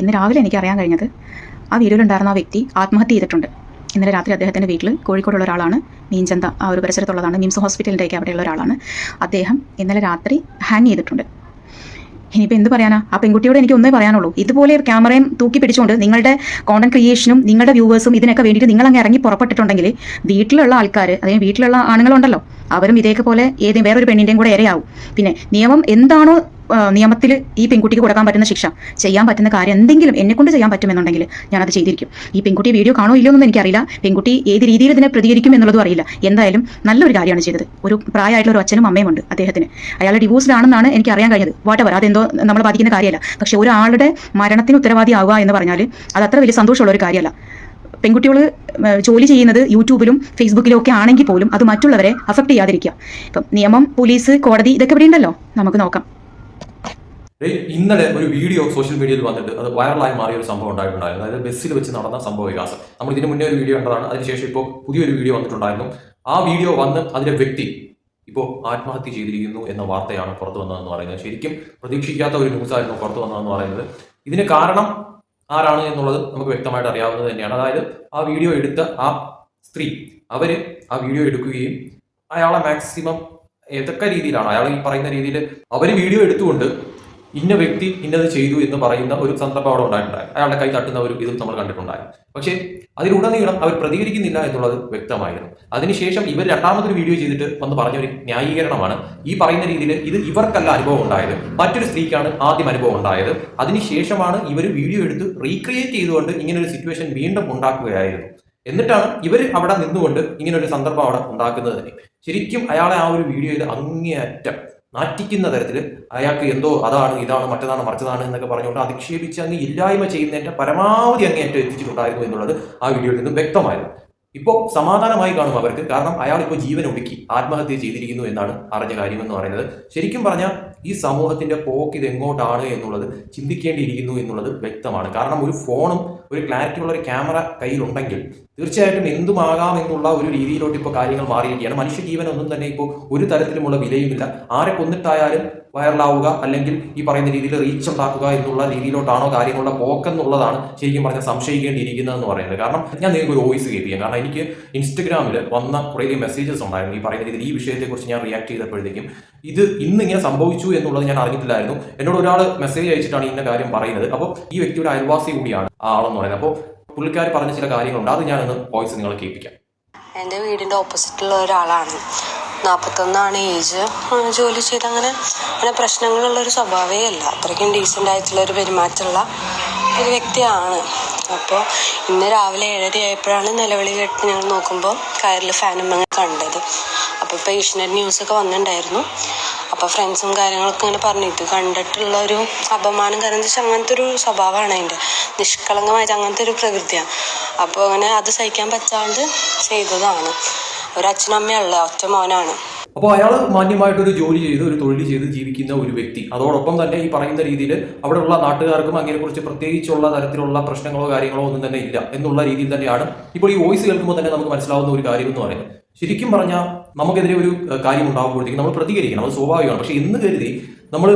ഇന്ന് രാവിലെ എനിക്ക് അറിയാൻ കഴിഞ്ഞത് ആ വീഡിയോയിലുണ്ടായിരുന്ന ആ വ്യക്തി ആത്മഹത്യ ചെയ്തിട്ടുണ്ട്. ഇന്നലെ രാത്രി അദ്ദേഹത്തിന്റെ വീട്ടിൽ കോഴിക്കോടുള്ള ഒരാളാണ്. മീൻചന്ത ആ ഒരു പരിസരത്തുള്ളതാണ്. മിംസ് ഹോസ്പിറ്റലിന്റെയൊക്കെ അവിടെയുള്ള ഒരാളാണ്. അദ്ദേഹം ഇന്നലെ രാത്രി ഹാങ് ചെയ്തിട്ടുണ്ട്. ഇനിയിപ്പോൾ എന്ത് പറയാനാ? ആ പെൺകുട്ടിയോട് എനിക്ക് ഒന്നേ പറയാനുള്ളൂ. ഇതുപോലെ ഒരു ക്യാമറയും തൂക്കി പിടിച്ചുകൊണ്ട് നിങ്ങളുടെ കോണ്ടന്റ് ക്രിയേഷനും നിങ്ങളുടെ വ്യൂവേഴ്സും ഇതിനൊക്കെ വേണ്ടിയിട്ട് നിങ്ങൾ അങ്ങ് ഇറങ്ങി പുറപ്പെട്ടിട്ടുണ്ടെങ്കിൽ വീട്ടിലുള്ള ആൾക്കാർ അതായത് വീട്ടിലുള്ള ആണുങ്ങളുണ്ടല്ലോ അവരും ഇതേക്ക് പോലെ ഏതെങ്കിലും വേറൊരു പെണ്ണിന്റെയും കൂടെ ഇരയാവും. പിന്നെ നിയമം എന്താണോ നിയമത്തിൽ ഈ പെൺകുട്ടിക്ക് കൊടുക്കാൻ പറ്റുന്ന ശിക്ഷ ചെയ്യാൻ പറ്റുന്ന കാര്യം എന്തെങ്കിലും എന്നെ കൊണ്ട് ചെയ്യാൻ പറ്റുമെന്നുണ്ടെങ്കിൽ ഞാനത് ചെയ്തിരിക്കും. ഈ പെൺകുട്ടി വീഡിയോ കാണോ ഇല്ലയോ എന്നൊന്നും എനിക്കറിയില്ല. പെൺകുട്ടി ഏത് രീതിയിൽ ഇതിനെ പ്രതികരിക്കും എന്നുള്ളതും അറിയില്ല. എന്തായാലും നല്ലൊരു കാര്യമാണ് ചെയ്തത്. ഒരു പ്രായമായിട്ടുള്ള ഒരു അച്ഛനും അമ്മയും ഉണ്ട് അദ്ദേഹത്തിന്. അയാൾ ഡിവോഴ്സ്ഡ് ആണെന്നാണ് എനിക്ക് അറിയാൻ കഴിഞ്ഞത്. വാട്ടവർ അതെന്തോ നമ്മൾ ബാധിക്കുന്ന കാര്യമല്ല. പക്ഷെ ഒരാളുടെ മരണത്തിന് ഉത്തരവാദി ആവുക എന്ന് പറഞ്ഞാൽ അത് അത്ര വലിയ സന്തോഷമുള്ള ഒരു കാര്യമല്ല. പെൺകുട്ടികൾ ജോലി ചെയ്യുന്നത് യൂട്യൂബിലും ഫേസ്ബുക്കിലും ഒക്കെ ആണെങ്കിൽ പോലും അത് മറ്റുള്ളവരെ അഫക്ട് ചെയ്യാതിരിക്കുക. ഇപ്പം നിയമം പോലീസ് കോടതി ഇതൊക്കെ ഇവിടെ ഉണ്ടല്ലോ. നമുക്ക് നോക്കാം. ഇന്നലെ ഒരു വീഡിയോ സോഷ്യൽ മീഡിയയിൽ വന്നിട്ട് അത് വൈറലായി മാറിയ ഒരു സംഭവം ഉണ്ടായിട്ടുണ്ടായിരുന്നു. അതായത് ബസ്സിൽ വെച്ച് നടന്ന സംഭവ വികാസം. നമ്മൾ ഇതിന് മുന്നേ ഒരു വീഡിയോ കണ്ടതാണ്. അതിനുശേഷം ഇപ്പോൾ പുതിയൊരു വീഡിയോ വന്നിട്ടുണ്ടായിരുന്നു. ആ വീഡിയോ വന്ന് അതിലെ വ്യക്തി ഇപ്പോൾ ആത്മഹത്യ ചെയ്തിരിക്കുന്നു എന്ന വാർത്തയാണ് പുറത്തു വന്നതെന്ന് പറയുന്നത്. ശരിക്കും പ്രതീക്ഷിക്കാത്ത ഒരു ന്യൂസായിരുന്നു പുറത്തു വന്നതെന്ന് പറയുന്നത്. ഇതിന് കാരണം ആരാണ് എന്നുള്ളത് നമുക്ക് വ്യക്തമായിട്ട് അറിയാവുന്നത് തന്നെയാണ്. അതായത് ആ വീഡിയോ എടുത്ത ആ സ്ത്രീ അവർ ആ വീഡിയോ എടുക്കുകയും അയാളെ മാക്സിമം ഏതൊക്കെ രീതിയിലാണ് അയാൾ ഈ പറയുന്ന രീതിയിൽ അവർ വീഡിയോ എടുത്തുകൊണ്ട് ഇന്ന വ്യക്തി ഇന്നത് ചെയ്തു എന്ന് പറയുന്ന ഒരു സന്ദർഭം അവിടെ ഉണ്ടായിട്ടുണ്ടായി അയാളുടെ കൈ തട്ടുന്ന ഒരു ഇതും നമ്മൾ കണ്ടിട്ടുണ്ടായി. പക്ഷേ അതിലുടനീളം അവർ പ്രതികരിക്കുന്നില്ല എന്നുള്ളത് വ്യക്തമായിരുന്നു. അതിനുശേഷം ഇവർ രണ്ടാമതൊരു വീഡിയോ ചെയ്തിട്ട് വന്ന് പറഞ്ഞ ഒരു ന്യായീകരണമാണ്. ഈ പറയുന്ന രീതിയിൽ ഇത് ഇവർക്കല്ല അനുഭവം ഉണ്ടായത്. മറ്റൊരു സ്ത്രീക്കാണ് ആദ്യം അനുഭവം ഉണ്ടായത്. അതിനുശേഷമാണ് ഇവർ വീഡിയോ എടുത്ത് റീക്രിയേറ്റ് ചെയ്തുകൊണ്ട് ഇങ്ങനെ ഒരു സിറ്റുവേഷൻ വീണ്ടും ഉണ്ടാക്കുകയായിരുന്നു. എന്നിട്ടാണ് ഇവർ അവിടെ നിന്നുകൊണ്ട് ഇങ്ങനെ ഒരു സന്ദർഭം അവിടെ ഉണ്ടാക്കുന്നത് തന്നെ. ശരിക്കും അയാളെ ആ ഒരു വീഡിയോയിൽ അങ്ങേയറ്റം നാറ്റിക്കുന്ന തരത്തിൽ അയാൾക്ക് എന്തോ അതാണ് ഇതാണ് മറ്റതാണ് മറിച്ചതാണ് എന്നൊക്കെ പറഞ്ഞുകൊണ്ട് അധിക്ഷേപിച്ച് അങ്ങ് ഇല്ലായ്മ ചെയ്യുന്നതിന്റെ പരമാവധി അങ്ങേറ്റം എത്തിച്ചിട്ടുണ്ടായിരുന്നു എന്നുള്ളത് ആ വീഡിയോയിൽ നിന്നും വ്യക്തമായിരുന്നു. ഇപ്പോൾ സമാധാനമായി കാണും അവർക്ക്. കാരണം അയാൾ ഇപ്പോൾ ജീവൻ ഒടുക്കി ആത്മഹത്യ ചെയ്തിരിക്കുന്നു എന്നാണ് അറിഞ്ഞ കാര്യമെന്ന് പറയുന്നത്. ശരിക്കും പറഞ്ഞാൽ ഈ സമൂഹത്തിന്റെ പോക്ക് ഇത് എങ്ങോട്ടാണ് എന്നുള്ളത് ചിന്തിക്കേണ്ടിയിരിക്കുന്നു എന്നുള്ളത് വ്യക്തമാണ്. കാരണം ഒരു ഫോണും ഒരു ക്ലാരിറ്റി ഉള്ള ഒരു ക്യാമറ കയ്യിലുണ്ടെങ്കിൽ തീർച്ചയായിട്ടും എന്തുമാകാം എന്നുള്ള ഒരു രീതിയിലോട്ട് ഇപ്പോൾ കാര്യങ്ങൾ മാറിയിരിക്കുകയാണ്. മനുഷ്യജീവൻ ഒന്നും തന്നെ ഇപ്പോൾ ഒരു തരത്തിലുമുള്ള വിലയുമില്ല. ആരെ കൊന്നിട്ടായാലും വൈറലാവുക അല്ലെങ്കിൽ ഈ പറയുന്ന രീതിയിൽ റീച്ച് ഉണ്ടാക്കുക എന്നുള്ള രീതിയിലോട്ടാണോ കാര്യങ്ങളുടെ പോക്കെന്നുള്ളതാണ് ശരിക്കും പറഞ്ഞാൽ സംശയിക്കേണ്ടിയിരിക്കുന്നതെന്ന് പറയുന്നത്. കാരണം ഞാൻ നിങ്ങൾക്ക് ഒരു വോയിസ് കേൾപ്പിക്കാം. കാരണം എനിക്ക് ഇൻസ്റ്റഗ്രാമിൽ വന്ന കുറേ മെസ്സേജസ് ഉണ്ടായിരുന്നു. ഈ പറയുന്ന രീതിയിൽ ഈ വിഷയത്തെക്കുറിച്ച് ഞാൻ റിയാക്ട് ചെയ്തപ്പോഴത്തേക്കും ഇത് ഇന്ന് ഇങ്ങനെ സംഭവിച്ചു എന്നുള്ളത് ഞാൻ അറിഞ്ഞിട്ടില്ലായിരുന്നു. എന്നോട് ഒരാൾ മെസ്സേജ് അയച്ചിട്ടാണ് ഇന്ന കാര്യം പറയുന്നത്. അപ്പോൾ ഈ വ്യക്തിയുടെ അയൽവാസി കൂടിയാണ് ആളെന്ന് പറയുന്നത്. അപ്പോൾ പുള്ളിക്കാർ പറഞ്ഞ ചില കാര്യങ്ങളുണ്ട്. അത് ഞാനൊന്ന് വോയിസ് നിങ്ങളെ കേൾപ്പിക്കാം. എന്റെ വീടിന്റെ ഓപ്പോസിറ്റുള്ള ഒരാളാണ്. നാൽപ്പത്തൊന്നാണ് ഏജ് ജോലി ചെയ്ത് അങ്ങനെ അങ്ങനെ പ്രശ്നങ്ങളുള്ള ഒരു സ്വഭാവമേ അല്ല. അത്രയ്ക്കും ഡീസന്റ് ആയിട്ടുള്ള ഒരു പെരുമാറ്റമുള്ള ഒരു വ്യക്തിയാണ്. അപ്പോൾ ഇന്ന് രാവിലെ ഏഴര ആയപ്പോഴാണ് നിലവിളി കേട്ട് ഞങ്ങൾ നോക്കുമ്പോൾ കയറിൽ ഫാനും അങ്ങനെ കണ്ടത്. അപ്പോൾ ഇപ്പോൾ ഏഷ്യനെറ്റ് ന്യൂസൊക്കെ വന്നിട്ടുണ്ടായിരുന്നു. അപ്പോൾ ഫ്രണ്ട്സും കാര്യങ്ങളൊക്കെ ഇങ്ങനെ പറഞ്ഞു. കണ്ടിട്ടുള്ള ഒരു അപമാനം കാരണം വെച്ചാൽ അങ്ങനത്തെ ഒരു സ്വഭാവമാണ് അതിന്റെ നിഷ്കളങ്കമായിട്ട് അങ്ങനത്തെ ഒരു പ്രകൃതിയാണ് അപ്പോൾ അങ്ങനെ അത് സഹിക്കാൻ പറ്റാണ്ട് ചെയ്തതാണ്. ഒരു അച്ഛനമ്മയുള്ള ഒറ്റ മോനാണ്. അപ്പോൾ അയാൾ മാന്യമായിട്ടൊരു ജോലി ചെയ്ത് ഒരു തൊഴിൽ ചെയ്ത് ജീവിക്കുന്ന ഒരു വ്യക്തി. അതോടൊപ്പം തന്നെ ഈ പറയുന്ന രീതിയിൽ അവിടെയുള്ള നാട്ടുകാർക്കും അതിനെക്കുറിച്ച് പ്രത്യേകിച്ചുള്ള തരത്തിലുള്ള പ്രശ്നങ്ങളോ കാര്യങ്ങളോ ഒന്നും തന്നെ ഇല്ല എന്നുള്ള രീതിയിൽ തന്നെയാണ് ഇപ്പോൾ ഈ വോയിസ് കേൾക്കുമ്പോൾ തന്നെ നമുക്ക് മനസ്സിലാവുന്ന ഒരു കാര്യം എന്ന് പറയുന്നത്. ശരിക്കും പറഞ്ഞാൽ നമുക്കെതിരെ ഒരു കാര്യം ഉണ്ടാകുമ്പോഴത്തേക്കും നമ്മൾ പ്രതികരിക്കണം. അത് സ്വാഭാവികമാണ്. പക്ഷെ എന്ന് കരുതി നമ്മൾ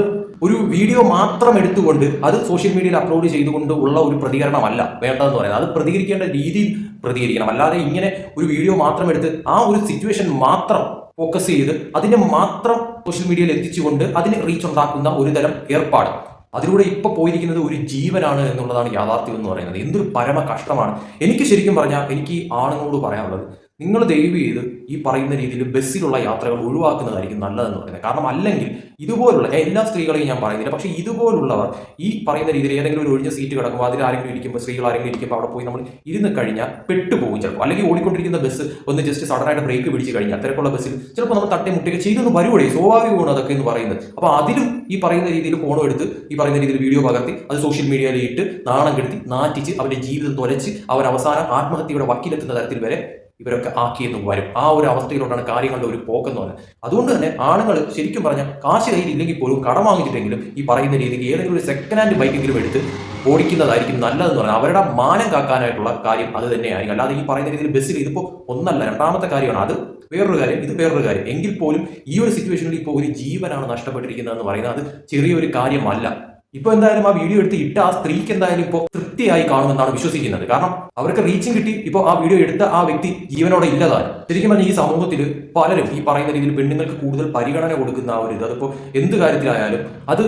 ഒരു വീഡിയോ മാത്രം എടുത്തുകൊണ്ട് അത് സോഷ്യൽ മീഡിയയിൽ അപ്ലോഡ് ചെയ്തുകൊണ്ട് ഉള്ള ഒരു പ്രതികരണമല്ല വേണ്ടതെന്ന് പറയുന്നത്. അത് പ്രതികരിക്കേണ്ട രീതിയിൽ പ്രതികരിക്കണം. അല്ലാതെ ഇങ്ങനെ ഒരു വീഡിയോ മാത്രം എടുത്ത് ആ ഒരു സിറ്റുവേഷൻ മാത്രം ഫോക്കസ് ചെയ്ത് അതിനെ മാത്രം സോഷ്യൽ മീഡിയയിൽ എത്തിച്ചുകൊണ്ട് അതിന് റീച്ച് ഉണ്ടാക്കുന്ന ഒരു തരം ഏർപ്പാട്. അതിലൂടെ ഇപ്പൊ പോയിരിക്കുന്നത് ഒരു ജീവനാണ് എന്നുള്ളതാണ് യാഥാർത്ഥ്യം എന്ന് പറയുന്നത്. എന്തൊരു പരമ കഷ്ടമാണ്. എനിക്ക് ശരിക്കും പറഞ്ഞാൽ എനിക്ക് ആണുങ്ങളോട് പറയാനുള്ളത്. നിങ്ങൾ ദയവ് ചെയ്ത് ഈ പറയുന്ന രീതിയിൽ ബസ്സിലുള്ള യാത്രകൾ ഒഴിവാക്കുന്നതായിരിക്കും നല്ലതെന്ന് പറയുന്നത്. കാരണം അല്ലെങ്കിൽ ഇതുപോലുള്ള എല്ലാ സ്ത്രീകളെയും ഞാൻ പറയുന്നില്ല പക്ഷേ ഇതുപോലുള്ളവർ ഈ പറയുന്ന രീതിയിൽ ഏതെങ്കിലും ഒരു ഒഴിഞ്ഞ സീറ്റ് കിടക്കുമ്പോൾ അതിൽ ആരെങ്കിലും ഇരിക്കുമ്പോൾ സ്ത്രീകൾ ആരെങ്കിലും ഇരിക്കുമ്പോൾ അവിടെ പോയി നമ്മൾ ഇരുന്ന് കഴിഞ്ഞാൽ പെട്ടുപോകും ചിലപ്പോൾ. അല്ലെങ്കിൽ ഓടിക്കൊണ്ടിരിക്കുന്ന ബസ് ഒന്ന് ജസ്റ്റ് സഡനായിട്ട് ബ്രേക്ക് പിടിച്ച് കഴിഞ്ഞാൽ തിരക്കുള്ള ബസ്സിൽ ചിലപ്പോൾ നമ്മൾ തട്ടി മുട്ടിയൊക്കെ ചെയ്തൊന്ന് വരുവഴി സ്വാഭാവികമാണ് അതൊക്കെ എന്ന് പറയുന്നത്. അപ്പോൾ അതിലും ഈ പറയുന്ന രീതിയിൽ ഫോണോ എടുത്ത് ഈ പറയുന്ന രീതിയിൽ വീഡിയോ പകർത്തി അത് സോഷ്യൽ മീഡിയയിൽ ഇട്ട് നാണം കെടുത്തി നാറ്റിച്ച് അവരുടെ ജീവിതം തുലച്ച് അവർ അവസാനം ആത്മഹത്യയുടെ വക്കീലെത്തുന്ന തരത്തിൽ വരെ ഇവരൊക്കെ ആക്കിയെന്ന് വരും. ആ ഒരു അവസ്ഥയിലോട്ടാണ് കാര്യങ്ങളുടെ ഒരു പോക്കെന്ന് പറയുന്നത്. അതുകൊണ്ട് തന്നെ ആണുങ്ങൾ ശരിക്കും പറഞ്ഞാൽ കാശ് കയ്യിൽ ഇല്ലെങ്കിൽ പോലും കടം വാങ്ങിച്ചിട്ടെങ്കിലും ഈ പറയുന്ന രീതിക്ക് ഏതെങ്കിലും ഒരു സെക്കൻഡ് ഹാൻഡ് ബൈക്കെങ്കിലും എടുത്ത് ഓടിക്കുന്നതായിരിക്കും നല്ലതെന്ന് പറഞ്ഞാൽ അവരുടെ മാനം കാക്കാനായിട്ടുള്ള കാര്യം അത് തന്നെയായിരിക്കും. അല്ലാതെ ഈ പറയുന്ന രീതിയിൽ ബസ്സിൽ ഇതിപ്പോൾ ഒന്നല്ല രണ്ടാമത്തെ കാര്യമാണ്. അത് വേറൊരു കാര്യം ഇത് വേറൊരു കാര്യം. എങ്കിൽ പോലും ഈ ഒരു സിറ്റുവേഷനിൽ ഇപ്പോൾ ഒരു ജീവനാണ് നഷ്ടപ്പെട്ടിരിക്കുന്നതെന്ന് പറയുന്നത് അത് ചെറിയൊരു കാര്യമല്ല. ഇപ്പൊ എന്തായാലും ആ വീഡിയോ എടുത്ത് ഇട്ട ആ സ്ത്രീക്ക് എന്തായാലും ഇപ്പോൾ തൃപ്തിയായി കാണുമെന്നാണ് വിശ്വസിക്കുന്നത്. കാരണം അവർക്ക് റീച്ചും കിട്ടി ഇപ്പോൾ ആ വീഡിയോ എടുത്ത ആ വ്യക്തി ജീവനോടെ ഇല്ലതാണ് ശരിക്കും പറഞ്ഞാൽ ഈ സമൂഹത്തിൽ പലരും ഈ പറയുന്ന രീതിയിൽ പെണ്ണുങ്ങൾക്ക് കൂടുതൽ പരിഗണന കൊടുക്കുന്ന ആ ഒരു ഇത്. അതിപ്പോൾ എന്ത് കാര്യത്തിലായാലും അത്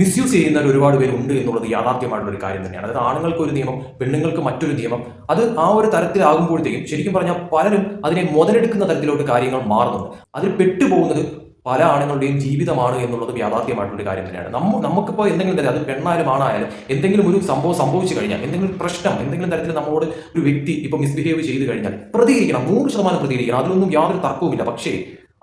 മിസ്യൂസ് ചെയ്യുന്നവർ ഒരുപാട് പേരുണ്ട് എന്നുള്ളത് യാഥാർത്ഥ്യമായിട്ടുള്ള ഒരു കാര്യം തന്നെയാണ്. അതായത് ആണുങ്ങൾക്ക് ഒരു നിയമം പെണ്ണുങ്ങൾക്ക് മറ്റൊരു നിയമം അത് ആ ഒരു തരത്തിലാകുമ്പോഴത്തേക്കും ശരിക്കും പറഞ്ഞാൽ പലരും അതിനെ മുതലെടുക്കുന്ന തരത്തിലോട്ട് കാര്യങ്ങൾ മാറുന്നുണ്ട്. അതിൽ പെട്ടുപോകുന്നത് പല ആണുങ്ങളുടെയും ജീവിതമാണ് എന്നുള്ളത് യാഥാർത്ഥ്യമായിട്ടുള്ള കാര്യം തന്നെയാണ്. നമ്മ നമുക്കിപ്പോൾ എന്തെങ്കിലും തരം അത് പെണ്ണായാലും ആണായാലും എന്തെങ്കിലും ഒരു സംഭവം സംഭവിച്ചു കഴിഞ്ഞാൽ എന്തെങ്കിലും പ്രശ്നം എന്തെങ്കിലും തരത്തിൽ നമ്മളോട് ഒരു വ്യക്തി ഇപ്പോൾ മിസ്ബിഹേവ് ചെയ്ത് കഴിഞ്ഞാൽ പ്രതികരിക്കണം നൂറ് ശതമാനം പ്രതികരിക്കണം. അതിലൊന്നും യാതൊരു തർക്കവുമില്ല. പക്ഷേ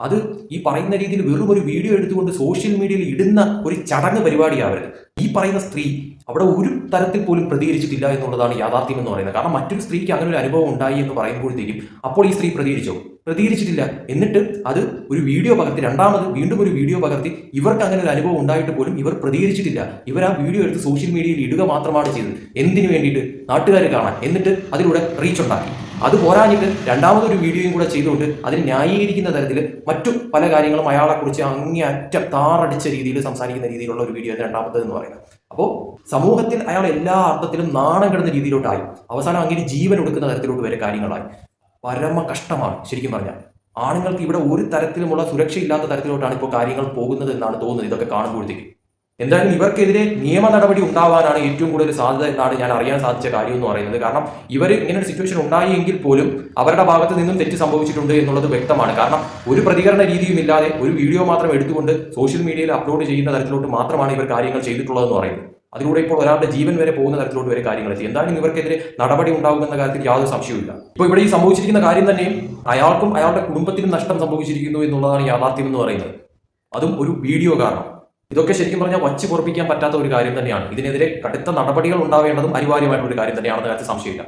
അത് ഈ പറയുന്ന രീതിയിൽ വെറും ഒരു വീഡിയോ എടുത്തുകൊണ്ട് സോഷ്യൽ മീഡിയയിൽ ഇടുന്ന ഒരു ചടങ്ങ് പരിപാടിയാവരുത്. ഈ പറയുന്ന സ്ത്രീ അവിടെ ഒരു തരത്തിൽ പോലും പ്രതികരിച്ചിട്ടില്ല എന്നുള്ളതാണ് യാഥാർത്ഥ്യം എന്ന് പറയുന്നത്. കാരണം മറ്റൊരു സ്ത്രീക്ക് അങ്ങനെ ഒരു അനുഭവം ഉണ്ടായി എന്ന് പറയുമ്പോഴത്തേക്കും അപ്പോൾ ഈ സ്ത്രീ പ്രതികരിച്ചോ? പ്രതികരിച്ചിട്ടില്ല. എന്നിട്ട് അത് ഒരു വീഡിയോ പകർത്തി രണ്ടാമത് വീണ്ടും ഒരു വീഡിയോ പകർത്തി ഇവർക്ക് അങ്ങനെ ഒരു അനുഭവം ഉണ്ടായിട്ട് പോലും ഇവർ പ്രതികരിച്ചിട്ടില്ല. ഇവർ ആ വീഡിയോ എടുത്ത് സോഷ്യൽ മീഡിയയിൽ ഇടുക മാത്രമാണ് ചെയ്തത്. എന്തിനു വേണ്ടിയിട്ട്? നാട്ടുകാർ കാണാൻ. എന്നിട്ട് അതിലൂടെ റീച്ച് ഉണ്ടാക്കി. അത് പോരാഞ്ഞിട്ട് രണ്ടാമതൊരു വീഡിയോയും കൂടെ ചെയ്തുകൊണ്ട് അതിന് ന്യായീകരിക്കുന്ന തരത്തിൽ മറ്റു പല കാര്യങ്ങളും അയാളെക്കുറിച്ച് അങ്ങേയറ്റം താറടിച്ച രീതിയിൽ സംസാരിക്കുന്ന രീതിയിലുള്ള ഒരു വീഡിയോ രണ്ടാമത്തേത് എന്ന് പറയുന്നത്. അപ്പോൾ സമൂഹത്തിൽ അയാൾ എല്ലാ അർത്ഥത്തിലും നാണം കിടന്ന രീതിയിലോട്ടായി. അവസാനം അങ്ങനെ ജീവൻ എടുക്കുന്ന തരത്തിലോട്ട് വരെ കാര്യങ്ങളായി. പരമ കഷ്ടമാണ് ശരിക്കും പറഞ്ഞാൽ. ആണുങ്ങൾക്ക് ഇവിടെ ഒരു തരത്തിലുമുള്ള സുരക്ഷയില്ലാത്ത തരത്തിലോട്ടാണ് ഇപ്പോൾ കാര്യങ്ങൾ പോകുന്നത് എന്നാണ് തോന്നുന്നത്. ഇതൊക്കെ കാണുമ്പോഴത്തേക്ക്. എന്തായാലും ഇവർക്കെതിരെ നിയമ നടപടി ഉണ്ടാവാനാണ് ഏറ്റവും കൂടുതൽ സാധ്യത എന്നാണ് ഞാൻ അറിയാൻ സാധിച്ച കാര്യം എന്ന് പറയുന്നത്. കാരണം ഇവർ ഇങ്ങനെ ഒരു സിറ്റുവേഷൻ ഉണ്ടായി എങ്കിൽ പോലും അവരുടെ ഭാഗത്ത് നിന്നും തെറ്റ് സംഭവിച്ചിട്ടുണ്ട് എന്നുള്ളത് വ്യക്തമാണ്. കാരണം ഒരു പ്രതികരണ രീതിയും ഇല്ലാതെ ഒരു വീഡിയോ മാത്രം എടുത്തുകൊണ്ട് സോഷ്യൽ മീഡിയയിൽ അപ്ലോഡ് ചെയ്യുന്ന തരത്തിലോട്ട് മാത്രമാണ് ഇവർ കാര്യങ്ങൾ ചെയ്തിട്ടുള്ളതെന്ന് പറയുന്നത്. അതിലൂടെ ഇപ്പോൾ ഒരാളുടെ ജീവൻ വരെ പോകുന്ന തരത്തിലോട്ട് വരെ കാര്യങ്ങൾ എത്തി എന്തായാലും ഇവർക്കെതിരെ നടപടി ഉണ്ടാകുമെന്ന കാര്യത്തിൽ യാതൊരു സംശയവുമില്ല. ഇപ്പോൾ ഇവിടെ ഈ സംഭവിച്ചിരിക്കുന്ന കാര്യം തന്നെയും അയാൾക്കും അയാളുടെ കുടുംബത്തിനും നഷ്ടം സംഭവിച്ചിരിക്കുന്നു എന്നുള്ളതാണ് യാഥാർത്ഥ്യം എന്ന് പറയുന്നത്. അതും ഒരു വീഡിയോ കാരണം. ഇതൊക്കെ ശരിക്കും പറഞ്ഞാൽ വച്ച് പൊറപ്പിക്കാൻ പറ്റാത്ത ഒരു കാര്യം തന്നെയാണ്. ഇതിനെതിരെ കടുത്ത നടപടികൾ ഉണ്ടാവേണ്ടതും അനിവാര്യമായിട്ടുള്ള ഒരു കാര്യം തന്നെയാണെന്ന കാര്യത്തിൽ സംശയമില്ല.